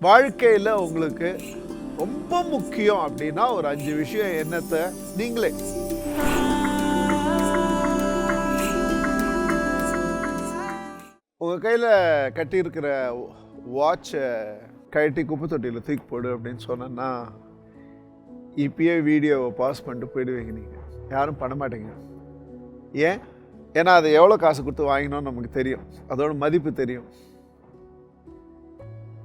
வாழ்க்கையில் உங்களுக்கு ரொம்ப முக்கியம் அப்படின்னா ஒரு அஞ்சு விஷயம் என்னத்தை? நீங்களே. உங்கள் கையில் கட்டியிருக்கிற வாட்சை கழட்டி குப்பை தொட்டியில் தூக்கி போடு அப்படின்னு சொன்னேன்னா இப்பயே வீடியோவை பாஸ் பண்ணிட்டு போயிடுவீங்க நீங்கள் யாரும் பண்ண மாட்டீங்க. ஏன்? ஏன்னா அதை எவ்வளோ காசு கொடுத்து வாங்கினோம்னு நமக்கு தெரியும். அதோட மதிப்பு தெரியும்.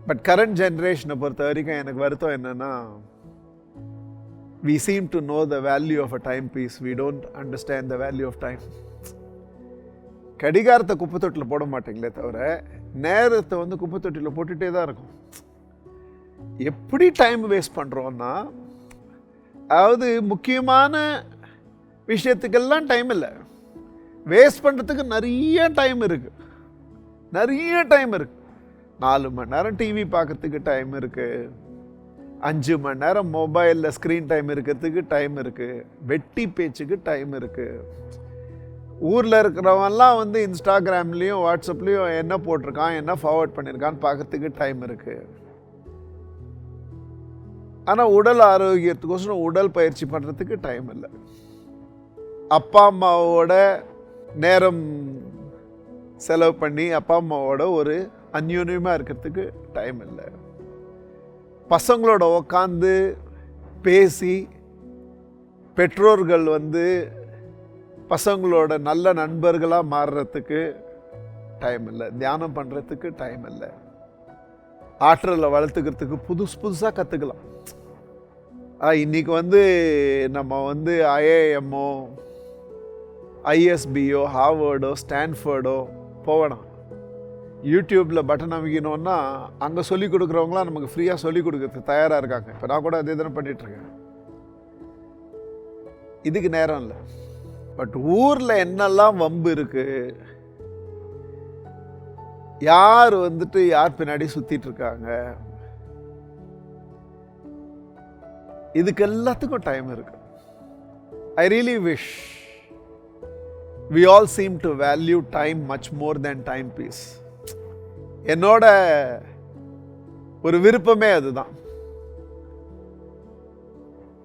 பட் கரண்ட் ஜென்ரேஷனை பொறுத்த வரைக்கும் எனக்கு வருத்தம் என்னென்னா we seem to know the value of a timepiece we don't understand the value of time கடிகாரத்தை குப்பை தொட்டியில் போட மாட்டீங்களே தவிர நேரத்தை வந்து குப்பை தொட்டியில் போட்டுகிட்டே தான் இருக்கும். எப்படி டைம் வேஸ்ட் பண்ணுறோன்னா அதாவது முக்கியமான விஷயத்துக்கெல்லாம் டைம் இல்லை. வேஸ்ட் பண்ணுறதுக்கு நிறைய டைம் இருக்குது நிறைய டைம் இருக்குது நாலு மணி நேரம் டிவி பார்க்கறதுக்கு டைம் இருக்குது அஞ்சு மணி நேரம் மொபைலில் ஸ்க்ரீன் டைம் இருக்கிறதுக்கு டைம் இருக்குது வெட்டி பேச்சுக்கு டைம் இருக்குது ஊரில் இருக்கிறவன்லாம் வந்து இன்ஸ்டாகிராம்லேயும் வாட்ஸ்அப்லேயும் என்ன போட்டிருக்கான் என்ன ஃபார்வர்ட் பண்ணியிருக்கான்னு பார்க்கறதுக்கு டைம் இருக்குது ஆனால் உடல் ஆரோக்கியத்துக்கோசரம் உடல் பயிற்சி பண்ணுறதுக்கு டைம் இல்லை. அப்பா அம்மாவோட நேரம் செலவு பண்ணி அப்பா அம்மாவோட ஒரு அந்யோன்யமாக இருக்கிறதுக்கு டைம் இல்லை. பசங்களோட உக்காந்து பேசி பெற்றோர்கள் வந்து பசங்களோட நல்ல நண்பர்களாக மாறுறதுக்கு டைம் இல்லை. தியானம் பண்ணுறதுக்கு டைம் இல்லை. ஆற்றலை வளர்த்துக்கிறதுக்கு புதுசு புதுசாக கற்றுக்கலாம் இன்றைக்கி வந்து நம்ம வந்து ஐஏஎம்மோ ஐஎஸ்பியோ ஹார்வர்டோ ஸ்டான்ஃபர்டோ போகணும். யூடியூப்பில் பட்டன் அமைக்கணும்னா அங்கே சொல்லிக் கொடுக்குறவங்களாம் நமக்கு ஃப்ரீயாக சொல்லிக் கொடுக்கறதுக்கு தயாராக இருக்காங்க. இப்போ நான் கூட அதே தானே பண்ணிகிட்ருக்கேன் இதுக்கு நேரம் இல்லை. பட் ஊரில் என்னெல்லாம் வம்பு இருக்குது யார் வந்துட்டு யார் பின்னாடி சுற்றிட்டு இருக்காங்க இதுக்கு எல்லாத்துக்கும் டைம் இருக்கு. I really wish we all seem to value time much more than timepiece என்னோட ஒரு விருப்பமே அதுதான்.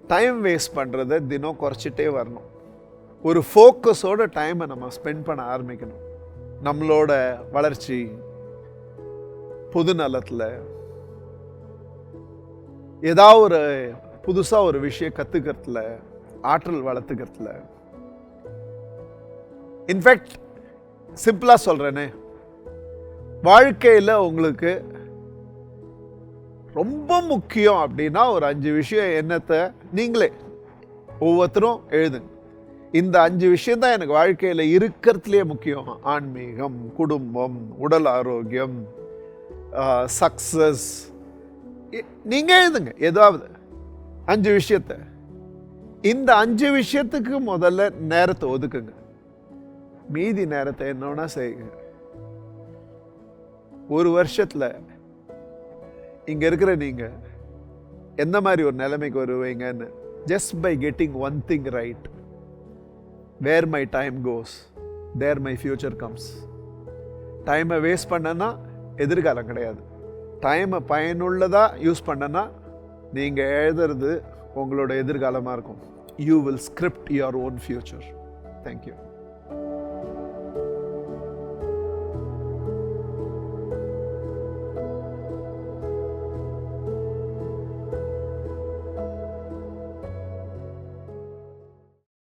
டைம் வேஸ்ட் பண்ணுறதை தினம் குறைச்சிட்டே வரணும். ஒரு ஃபோக்கஸோட டைமை நம்ம ஸ்பெண்ட் பண்ண ஆரம்பிக்கணும். நம்மளோட வளர்ச்சி பொது நலத்தில் ஏதாவது ஒரு புதுசாக ஒரு விஷயம் கற்றுக்கிறதுல ஆற்றல் வளர்த்துக்கிறதுல. இன்ஃபேக்ட் சிம்பிளாக சொல்கிறேனே வாழ்க்கையில் உங்களுக்கு ரொம்ப முக்கியம் அப்படின்னா ஒரு அஞ்சு விஷயம் என்னத்தை நீங்களே ஒவ்வொருத்தரும் எழுதுங்க. இந்த அஞ்சு விஷயம் தான் எனக்கு வாழ்க்கையில் இருக்கிறதுலே முக்கியம். ஆன்மீகம் குடும்பம் உடல் ஆரோக்கியம் சக்ஸஸ் நீங்கள் எழுதுங்க ஏதாவது அஞ்சு விஷயத்த. இந்த அஞ்சு விஷயத்துக்கு முதல்ல நேரத்தை ஒதுக்குங்க. மீதி நேரத்தை என்னன்னா செய்யுங்க. ஒரு வருஷத்தில் இங்கே இருக்கிற நீங்கள் எந்த மாதிரி ஒரு நிலைமைக்கு வருவீங்கன்னு just by getting one thing right where my time goes there my future comes டைமை வேஸ்ட் பண்ணனா எதிர்காலம் கிடையாது. டைமை பயனுள்ளதாக யூஸ் பண்ணனா நீங்கள் எழுதுறது உங்களோட எதிர்காலமாக இருக்கும். You will script your own future thank you